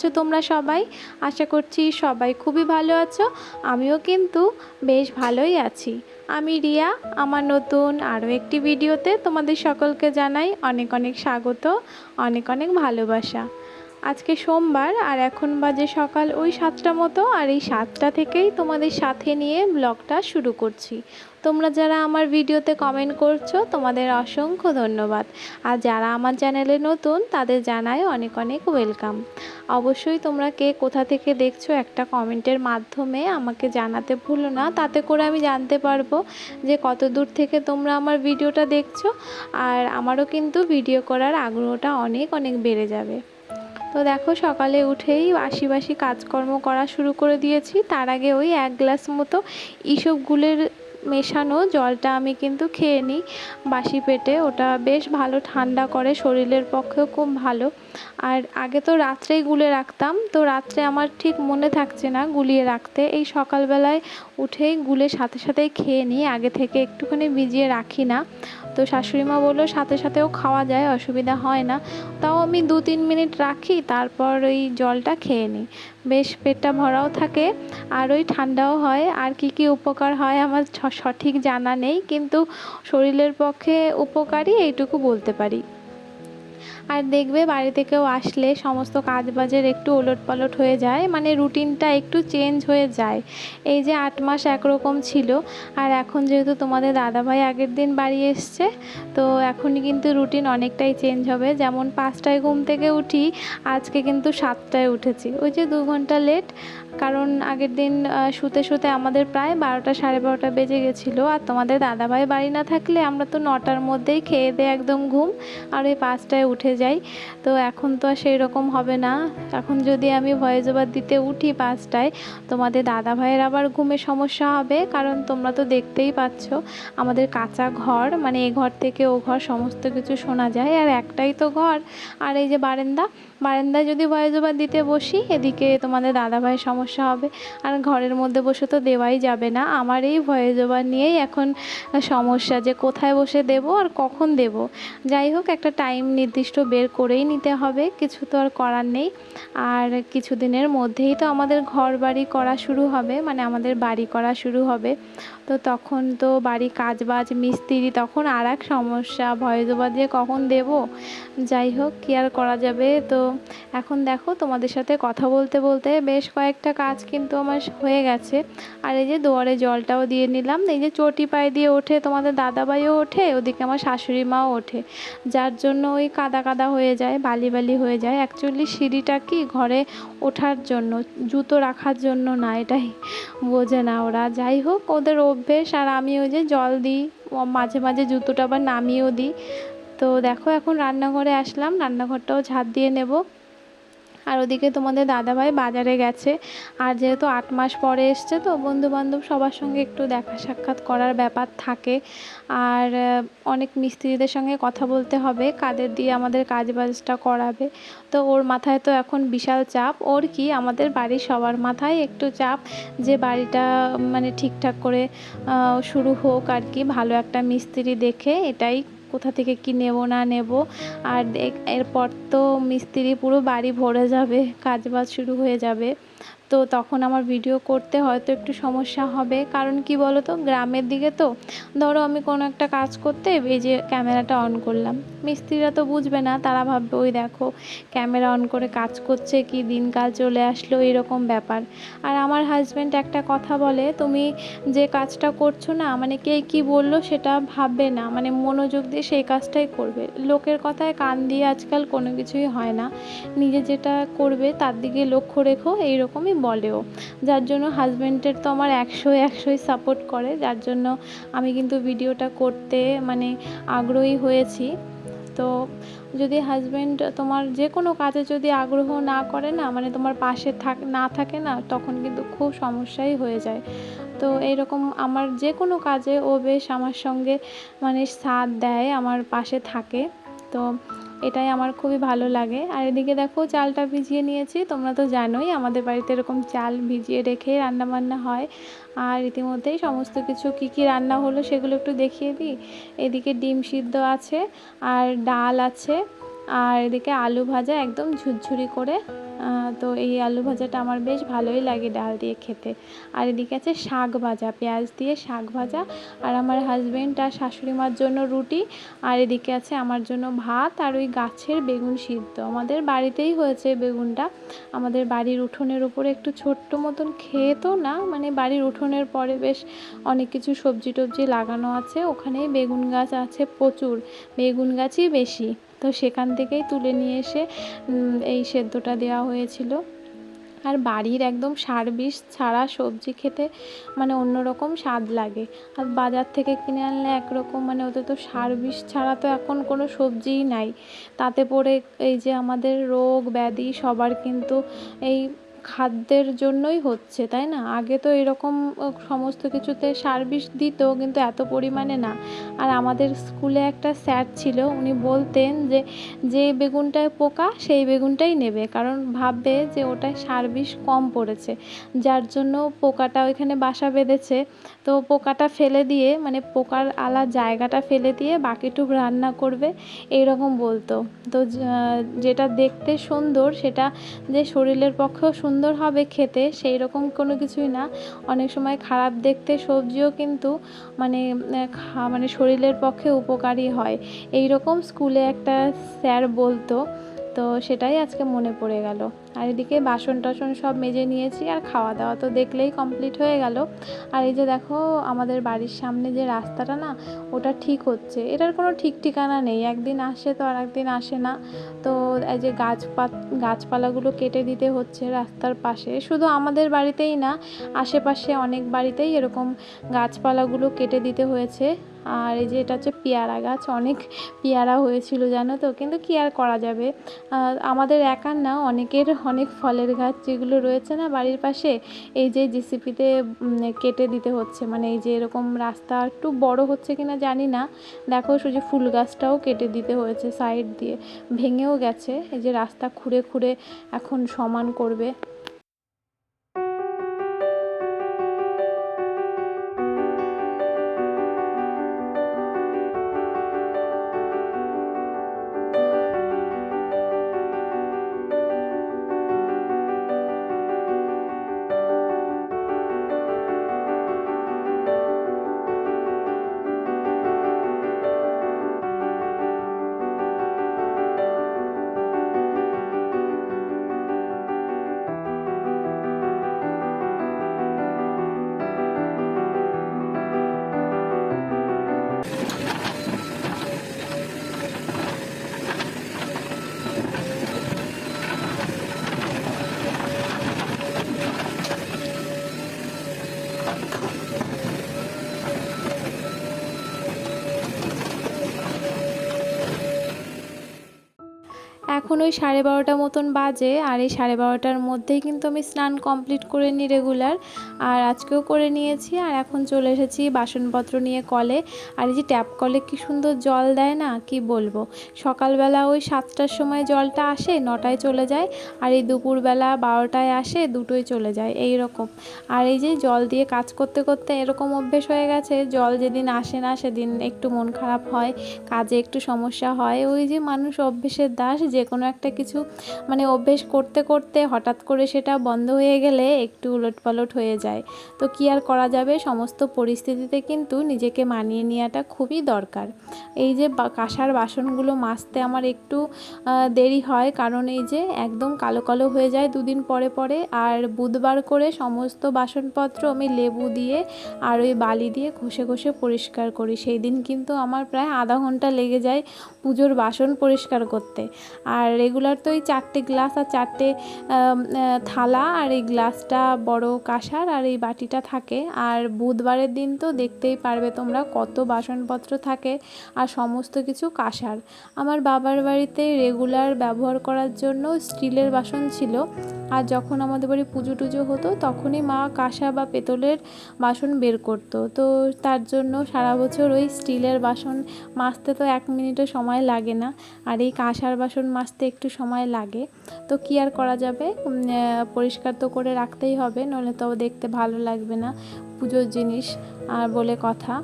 আছো তোমরা সবাই? আশা করছি সবাই খুবই ভালো আছো। আমিও কিন্তু বেশ ভালোই আছি। আমি রিয়া, আমার নতুন আরও একটি ভিডিওতে তোমাদের সকলকে জানাই অনেক অনেক স্বাগত, অনেক অনেক ভালোবাসা। আজকে সোমবার আর এখন বাজে সকাল ওই সাতটা মতো, আর এই সাতটা থেকেই তোমাদের সাথে নিয়ে ব্লগটা শুরু করছি। তোমরা যারা আমার ভিডিওতে কমেন্ট করছ, তোমাদের অসংখ্য ধন্যবাদ। আর যারা আমার চ্যানেলে নতুন, তাদের জানায় অনেক অনেক ওয়েলকাম অবশ্যই তোমরা কে কোথা থেকে দেখছ একটা কমেন্টের মাধ্যমে আমাকে জানাতে ভুলো না। তাতে করে আমি জানতে পারব যে কত দূর থেকে তোমরা আমার ভিডিওটা দেখছ, আর আমারও কিন্তু ভিডিও করার আগ্রহটা অনেক অনেক বেড়ে যাবে। তো দেখো, সকালে উঠেই বাসি বাসি কাজকর্ম করা শুরু করে দিয়েছি। তার আগে ওই এক গ্লাস মতো ইসব গুলের মেশানো, জলটা আমি কিন্তু খেয়ে নিই। বাসি পেটে ওটা বেশ ভালো ঠান্ডা করে, শরীরের পক্ষেও খুব ভালো। আর আগে তো রাত্রেই গুলে রাখতাম, তো রাত্রে আমার ঠিক মনে থাকছে না গুলিয়ে রাখতে। এই সকালবেলায় উঠেই গুলে সাথে সাথেই খেয়ে নিই, আগে থেকে একটুখানি ভিজিয়ে রাখি না। তো শাশুড়ি মা বলল, সাথে সাথেও খাওয়া যায়, অসুবিধা হয় না। তাও আমি দু তিন মিনিট রাখি, তারপর ওই জলটা খেয়ে নিই। বেশ পেটটা ভরাও থাকে, আর ওই ঠান্ডাও হয়। আর কি কি উপকার হয় আমার সঠিক জানা নেই, কিন্তু শরীরের পক্ষে উপকারী এইটুকু বলতে পারি। আর দেখবে বাড়ি থেকেও আসলে সমস্ত কাজ বাজের একটু ওলট পালট হয়ে যায় মানে রুটিনটা একটু চেঞ্জ হয়ে যায়। এই যে আট মাস একরকম ছিল, আর এখন যেহেতু তোমাদের দাদাভাই আগের দিন বাড়ি এসছে, তো এখনই কিন্তু রুটিন অনেকটাই চেঞ্জ হবে। যেমন পাঁচটায় ঘুম থেকে উঠি, আজকে কিন্তু সাতটায় উঠেছি। ওই যে দু ঘণ্টা লেট কারণ আগের দিন শুতে শুতে আমাদের প্রায় বারোটা সাড়ে বারোটা বেজে গেছিল আর তোমাদের দাদাভাই বাড়ি না থাকলে আমরা তো নটার মধ্যেই খেয়ে দিয়ে একদম ঘুম আর ওই পাঁচটায় উঠে যাই। তো এখন তো আর সেই রকম হবে না। এখন যদি আমি ভয়েস ওভার দিতে উঠি পাঁচটায়, তোমাদের দাদাভাইয়ের আবার ঘুমের সমস্যা হবে কারণ তোমরা তো দেখতেই পাচ্ছ আমাদের কাঁচা ঘর মানে এ ঘর থেকে ও ঘর সমস্ত কিছু শোনা যায়। আর একটাই তো ঘর, আর এই যে বারেন্দা বারান্দায় যদি ভয়েস ওভার দিতে বসি, এদিকে তোমাদের দাদা ভাইয়ের সমস্যা হবে। আর ঘরের মধ্যে বসে তো দেওয়াই যাবে না। আমার এই ভয়েস ওভার নিয়েই এখন সমস্যা যে কোথায় বসে দেব আর কখন দেব। যাই হোক, একটা টাইম নির্দিষ্ট বের করেই নিতে হবে। কিছু তো আর করার নেই। আর কিছুদিনের মধ্যেই তো আমাদের ঘর বাড়ি করা শুরু হবে মানে আমাদের বাড়ি করা শুরু হবে। তো তখন তো বাড়ি কাজ বাজ মিস্ত্রি, তখন আর এক সমস্যা। ভয়েস ওভার দিয়ে কখন দেব? যাই হোক, কী আর করা যাবে? তো এখন দেখো তোমাদের সাথে কথা বলতে বলতে বেশ কয়েকটা কাজ কিন্তু আমার হয়ে গেছে। আর এই যে দুয়ারে জলটাও দিয়ে নিলাম, এই যে চটি পায়ে দিয়ে ওঠে, তোমাদের দাদাভাইও ওঠে, ওদিকে আমার শাশুড়ি মাও ওঠে। যার জন্য ওই কাদা কাদা হয়ে যায়, বালি বালি হয়ে যায়। অ্যাকচুয়ালি সিঁড়িটা কি ঘরে ওঠার জন্য, জুতো রাখার জন্য না, এটাই বোঝে না ওরা। যাই হোক, ওদের অভ্যেস, আর আমি ওই যে জল দিই, মাঝে মাঝে জুতোটা আবার নামিয়েও দিই। তো দেখো এখন রান্নাঘরে আসলাম, রান্নাঘরটাও ঝাঁট দিয়ে নেব। আর ওদিকে তোমাদের দাদাভাই বাজারে গেছে। আর যেহেতু আট মাস পরে এসছে, তো বন্ধুবান্ধব সবার সঙ্গে একটু দেখা সাক্ষাৎ করার ব্যাপার থাকে। আর অনেক মিস্ত্রিদের সঙ্গে কথা বলতে হবে, কাদের দিয়ে আমাদের কাজ বাজটা করাবে। তো ওর মাথায় তো এখন বিশাল চাপ। ওর কি, আমাদের বাড়ির সবার মাথায় একটু চাপ যে বাড়িটা মানে ঠিকঠাক করে শুরু হোক আর কি, ভালো একটা মিস্ত্রি দেখে, এটাই কোথা থেকে কি নেব, না নেব। আর এরপর তো মিস্ত্রি পুরো বাড়ি ভরে যাবে কাজ বাজ শুরু হয়ে যাবে। তো তখন আমার ভিডিও করতে হয়তো একটু সমস্যা হবে। কারণ কি বলো তো গ্রামের দিকে তো, ধরো আমি কোনো একটা কাজ করতে এই যে ক্যামেরাটা অন করলাম। মিস্ত্রিরা তো বুঝবে না, তারা ভাববে, ওই দেখো ক্যামেরা অন করে কাজ করছে কি, দিনকাল চলে আসলো, এরকম ব্যাপার। আর আমার হাজব্যান্ড একটা কথা বলে, তুমি যে কাজটা করছ না মানে কে কি বলল সেটা ভাববে না। মানে মনোযোগ দিয়ে সেই কাজটাই করবে। লোকের কথায় কান দিয়ে আজকাল কোনো কিছুই হয় না। নিজে যেটা করবে, তার দিকে লক্ষ্য রেখো, এইরকমই বলেও। যার জন্য হাজব্যান্ডের তো আমার একশো একশোই সাপোর্ট করে, যার জন্য আমি কিন্তু ভিডিওটা করতে মানে আগ্রহী হয়েছি। তো যদি হাজব্যান্ড তোমার যে কোনো কাজে যদি আগ্রহ না করে না মানে তোমার পাশে থাক, না থাকে না, তখন কিন্তু খুব সমস্যাই হয়ে যায়। তো এইরকম আমার যে কোনো কাজে ও বেশ আমার সঙ্গে মানে সাথ দেয়, আমার পাশে থাকে। তো এটাই আমার খুবই ভালো লাগে। আর এদিকে দেখো চালটা ভিজিয়ে নিয়েছি, তোমরা তো জানোই আমাদের বাড়িতে এরকম চাল ভিজিয়ে রেখে রান্নাবান্না হয়। আর ইতিমধ্যেই সমস্ত কিছু কি কি রান্না হলো সেগুলো একটু দেখিয়ে দিই। এদিকে ডিম সিদ্ধ আছে, আর ডাল আছে, আর এদিকে আলু ভাজা একদম ঝুরঝুরি করে তো এই আলু ভাজাটা আমার বেশ ভালোই লাগে ডাল দিয়ে খেতে। আর এদিকে আছে শাক ভাজা, পেঁয়াজ দিয়ে শাক ভাজা। আর আমার হাজবেন্ড আর শাশুড়ি মার জন্য রুটি। আর এদিকে আছে আমার জন্য ভাত আর ওই গাছের বেগুন সিদ্ধ। আমাদের বাড়িতেই হয়েছে বেগুনটা। আমাদের বাড়ির উঠোনের উপরে একটু ছোট্ট মতন খেয়ে তো না মানে বাড়ির উঠোনের পরে বেশ অনেক কিছু সবজি টবজি লাগানো আছে। ওখানেই বেগুন গাছ আছে প্রচুর, বেগুন গাছই বেশি। তো সেখান থেকেই তুলে নিয়ে এসে এই সেদ্ধটা দেওয়া হয়েছিল। আর বাড়ির একদম সার বিষ ছাড়া সবজি খেতে মানে অন্যরকম স্বাদ লাগে। আর বাজার থেকে কিনে আনলে একরকম মানে ওতে তো সার বিষ ছাড়া তো এখন কোনো সবজিই নাই। তাতে পড়ে এই যে আমাদের রোগ, ব্যাধি সবার কিন্তু এই খাদ্যের জন্যই হচ্ছে, তাই না? আগে তো এরকম সমস্ত কিছুতে সার বিষ দিত, কিন্তু এত পরিমাণে না। আর আমাদের স্কুলে একটা স্যার ছিল, উনি বলতেন যে যে বেগুনটায় পোকা, সেই বেগুনটাই নেবে। কারণ ভাববে যে ওটায় সার বিষ কম পড়েছে। যার জন্য পোকাটা ওইখানে বাসা বেঁধেছে। তো পোকাটা ফেলে দিয়ে মানে পোকার আলা জায়গাটা ফেলে দিয়ে বাকিটুক রান্না করবে এই রকম বলতো। তো যেটা দেখতে সুন্দর, সেটা যে শরীরের পক্ষেও সুন্দর হবে খেতে, সেই রকম কোনো কিছুই না। অনেক সময় খারাপ দেখতে সবজিও কিন্তু মানে মানে শরীরের পক্ষে উপকারী হয়। এই রকম স্কুলে একটা স্যার বলতো তো সেটাই আজকে মনে পড়ে গেল। আর এদিকে বাসন টাসন সব মেজে নিয়েছি আর খাওয়া দাওয়া তো দেখলেই কমপ্লিট হয়ে গেল। আর এই যে দেখো, আমাদের বাড়ির সামনে যে রাস্তাটা না, ওটা ঠিক হচ্ছে। এটার কোনো ঠিক ঠিকানা নেই। একদিন আসে তো আর একদিন আসে না। তো এই যে গাছপাত গাছপালাগুলো কেটে দিতে হচ্ছে রাস্তার পাশে। শুধু আমাদের বাড়িতেই না, আশেপাশে অনেক বাড়িতেই এরকম গাছপালাগুলো কেটে দিতে হয়েছে। আর এই যে এটা হচ্ছে পেয়ারা গাছ, অনেক পেয়ারা হয়েছিল জানো তো? কিন্তু কি আর করা যাবে? আমাদের একার না, অনেকের অনেক ফলের গাছ যেগুলো রয়েছে না বাড়ির পাশে, এই যে জিসিপিতে কেটে দিতে হচ্ছে। মানে এই যে এরকম রাস্তা একটু বড় হচ্ছে কিনা জানি না। দেখো শুধু ফুল গাছটাও কেটে দিতে হয়েছে সাইড দিয়ে। ভেঙেও গেছে, এই যে রাস্তা খুঁড়ে খুঁড়ে এখন সমান করবে। এখন ওই সাড়ে বারোটা মতন বাজে আর এই সাড়ে বারোটার মধ্যেই কিন্তু আমি স্নান কমপ্লিট করে নিই রেগুলার। আর আজকেও করে নিয়েছি আর এখন চলে এসেছি বাসনপত্র নিয়ে কলে। আর এই যে ট্যাপ কলে কি সুন্দর জল দেয় না, কি বলব? সকালবেলা ওই সাতটার সময় জলটা আসে, নটায় চলে যায়। আর এই দুপুরবেলা বারোটায় আসে দুটোই চলে যায়, এই রকম। আর এই যে জল দিয়ে কাজ করতে করতে এরকম অভ্যেস হয়ে গেছে, জল যেদিন আসে না সেদিন একটু মন খারাপ হয়, কাজে একটু সমস্যা হয়। ওই যে মানুষ অভ্যেসের দাস যে কোনো একটা কিছু মানে অভ্যেস করতে করতে হঠাৎ করে সেটা বন্ধ হয়ে গেলে একটু উলটপালট হয়ে যায়। তো কি আর করা যাবে? সমস্ত পরিস্থিতিতে কিন্তু নিজেকে মানিয়ে নেওয়াটা খুবই দরকার। এই যে কাঁসার বাসনগুলো মাজতে আমার একটু দেরি হয়। কারণ এই যে একদম কালো কালো হয়ে যায় দুদিন পরে পরে। আর বুধবার করে সমস্ত বাসনপত্র আমি লেবু দিয়ে আর ওই বালি দিয়ে ঘষে ঘষে পরিষ্কার করি। সেই দিন কিন্তু আমার প্রায় আধা ঘণ্টা লেগে যায় পুজোর বাসন পরিষ্কার করতে। আর রেগুলার তো এই চারটে গ্লাস আর চারটে থালা আর এই গ্লাসটা বড় কাঁসার আর এই বাটিটা থাকে। আর বুধবারের দিন তো দেখতেই পারবে তোমরা কত বাসনপত্র থাকে আর সমস্ত কিছু কাঁসার। আমার বাবার বাড়িতে রেগুলার ব্যবহার করার জন্য স্টিলের বাসন ছিল। আর যখন আমাদের বাড়ি পুজো টুজো হতো তখনই মা কাঁসা বা পেতলের বাসন বের করতো। তো তার জন্য সারা বছর ওই স্টিলের বাসন মাজতে তো এক মিনিটও সময় লাগে না। আর এই কাঁসার বাসন মাজতে একটু সময় লাগে। তো কি আর করা যাবে? পরিষ্কার তো করে রাখতেই হবে, নইলে তো দেখতে ভালো লাগবে না পুজোর জিনিস আর বলে কথা।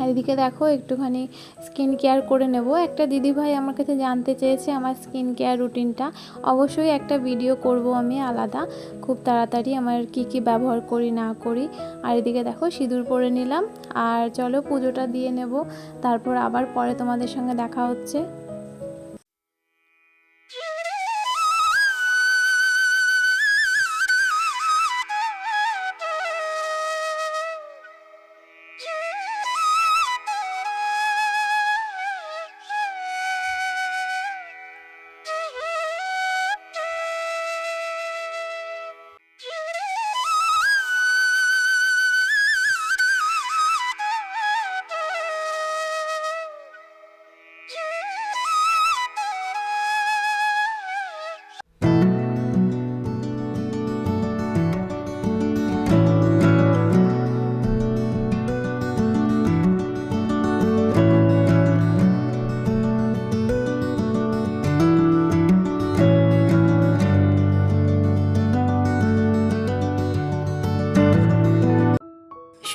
আর এদিকে দেখো, একটুখানি স্কিন কেয়ার করে নেব। একটা দিদিভাই আমার কাছে জানতে চেয়েছে আমার স্কিন কেয়ার রুটিনটা অবশ্যই একটা ভিডিও করব আমি আলাদা। খুব তাড়াতাড়ি আমার কি কি ব্যবহার করি, না করি। আর এদিকে দেখো, সিঁদুর পরে নিলাম। আর চলো পুজোটা দিয়ে নেব। তারপর আবার পরে তোমাদের সঙ্গে দেখা হচ্ছে।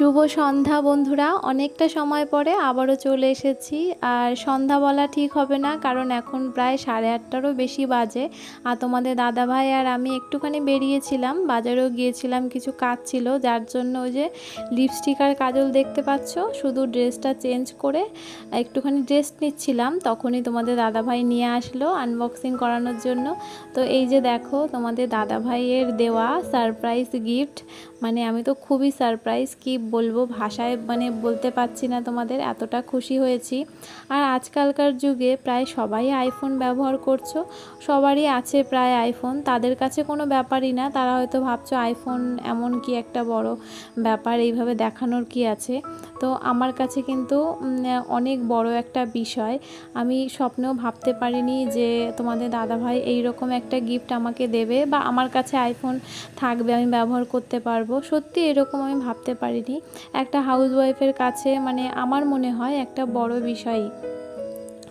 শুভ সন্ধ্যা বন্ধুরা। অনেকটা সময় পরে আবারও চলে এসেছি। আর সন্ধ্যা বলা ঠিক হবে না, কারণ এখন প্রায় সাড়ে আটটারও বেশি বাজে। আর তোমাদের দাদা ভাই আর আমি একটুখানি বেরিয়েছিলাম, বাজারেও গিয়েছিলাম, কিছু কাজ ছিল, যার জন্য ওই যে লিপস্টিক আর কাজল দেখতে পাচ্ছ, শুধু ড্রেসটা চেঞ্জ করে একটুখানি ড্রেস নিচ্ছিলাম। তখনই তোমাদের দাদা ভাই নিয়ে আসলো আনবক্সিং করানোর জন্য। তো এই যে দেখো, তোমাদের দাদা ভাইয়ের দেওয়া সারপ্রাইজ গিফট মানে আমি তো খুবই সারপ্রাইজ কি বলব, ভাষায় মানে বলতে পারছি না তোমাদের, এতটা খুশি হয়েছি। আর আজকালকার যুগে প্রায় সবাই আইফোন ব্যবহার করছ, সবারই আছে প্রায় আইফোন তাদের কাছে কোনো ব্যাপারই না, তারা হয়তো ভাবছ আইফোন এমন কি একটা বড় ব্যাপার, এইভাবে দেখানোর কি আছে? তো আমার কাছে কিন্তু অনেক বড় একটা বিষয়। আমি স্বপ্নেও ভাবতে পারিনি যে তোমাদের দাদাভাই এই রকম একটা গিফট আমাকে দেবে বা আমার কাছে আইফোন থাকবে, আমি ব্যবহার করতে পারব। সত্যি এরকম আমি ভাবতে পারিনি। একটা হাউস ওয়াইফের কাছে মানে আমার মনে হয় একটা বড় বিষয়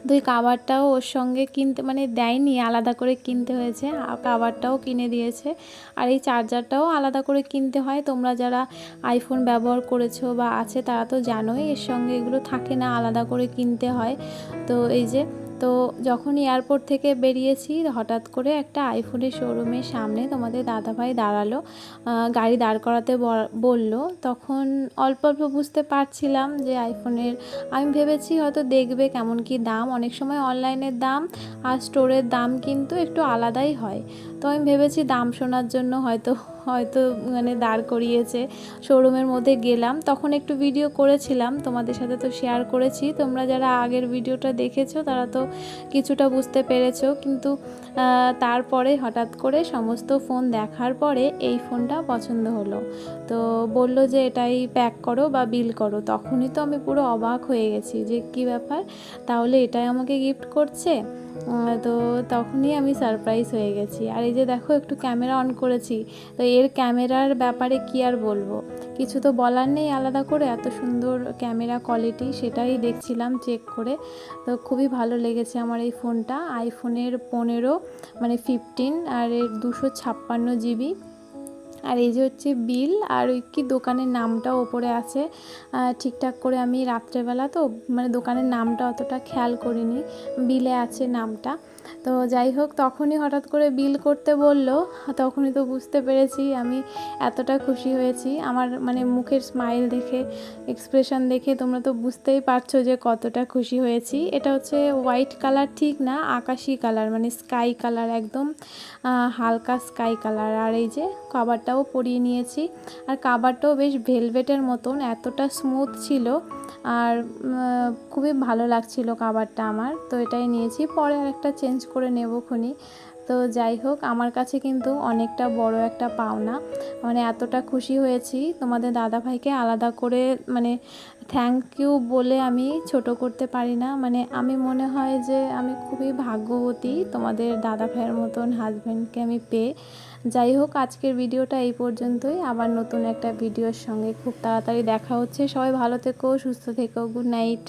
এই কাবারটাও ওর সঙ্গে কিনতে মানে দেয়নি, আলাদা করে কিনতে হয়েছে। কাবারটাও কিনে দিয়েছে। আর এই চার্জারটাও আলাদা করে কিনতে হয়। তোমরা যারা আইফোন ব্যবহার করেছ বা আছে, তারা তো জানোই, এর সঙ্গে এগুলো থাকে না, আলাদা করে কিনতে হয়। তো এই যে তো যখন এয়ারপোর্ট থেকে বেরিয়েছি, হঠাৎ করে একটা আইফোনের শোরুমের সামনে তোমাদের দাদাভাই দাঁড়াল। গাড়ি দাঁড় করাতে বলল। তখন অল্প অল্প বুঝতে পারছিলাম যে আইফোনের আমি ভেবেছি হয়তো দেখবে কেমন কি দাম। অনেক সময় অনলাইনের দাম আর স্টোরের দাম কিন্তু একটু আলাদাই হয়। তো আমি ভেবেছি দাম শোনার জন্য হয়তো হয়তো মানে দাঁড় করিয়েছে। শোরুমের মধ্যে গেলাম, তখন একটু ভিডিও করেছিলাম, তোমাদের সাথে তো শেয়ার করেছি। তোমরা যারা আগের ভিডিওটা দেখেছ, তারা তো কিছুটা বুঝতে পেরেছ। কিন্তু তারপরে হঠাৎ করে সমস্ত ফোন দেখার পরে এই ফোনটা পছন্দ হলো। তো বলল যে এটাই প্যাক করো বা বিল করো। তখনই তো আমি পুরো অবাক হয়ে গেছি যে কি ব্যাপার? তাহলে এটাই আমাকে গিফট করছে? তো তখনই আমি সারপ্রাইজ হয়ে গেছি। আর এই যে দেখো, একটু ক্যামেরা অন করেছি। তো এর ক্যামেরার ব্যাপারে কি আর বলব? কিছু তো বলার নেই আলাদা করে। এত সুন্দর ক্যামেরা কোয়ালিটি সেটাই দেখছিলাম চেক করে। তো খুবই ভালো লেগেছে আমার এই ফোনটা আইফোনের পনেরো মানে ফিফটিন আর এর দুশো ছাপ্পান্ন জিবি আর এই যে হচ্ছে বিল, আর ওই কি দোকানের নামটাও ওপরে আছে। ঠিকঠাক করে আমি রাত্রেবেলা তো মানে দোকানের নামটা অতটা খেয়াল করিনি। বিলে আছে নামটা। তো যাই হোক, তখনই হঠাৎ করে বিল করতে বলল, তখনই তো বুঝতে পেরেছি আমি এতটা খুশি হয়েছি। আমার মানে মুখের স্মাইল দেখে এক্সপ্রেশন দেখে তোমরা তো বুঝতেই পারছ যে কতটা খুশি হয়েছি। এটা হচ্ছে হোয়াইট কালার ঠিক না, আকাশি কালার মানে স্কাই কালার একদম হালকা স্কাই কালার আর এই যে কাবারটাও পরিয়ে নিয়েছি। আর কাবারটাও বেশ ভেলভেটের মতন, এতটা স্মুথ ছিল। আর খুবই ভালো লাগছিল কাবারটা আমার, তো এটাই নিয়েছি। পরে আরেকটা চেঞ্জ করে নেব খুনি। তো যাই হোক, আমার কাছে কিন্তু অনেকটা বড় একটা পাওনা। মানে এতটা খুশি হয়েছি। তোমাদের দাদা ভাইকে আলাদা করে মানে থ্যাংক ইউ বলে আমি ছোট করতে পারি না। মানে আমি মনে হয় যে আমি খুবই ভাগ্যবতী তোমাদের দাদা ভাইয়ের মতন হাজব্যান্ডকে আমি পেয়ে। যাই হোক, আজকের ভিডিওটা এই পর্যন্তই। আবার নতুন একটা ভিডিওর সঙ্গে খুব তাড়াতাড়ি দেখা হচ্ছে। সবাই ভালো থেকো, সুস্থ থেকো, গুড নাইট।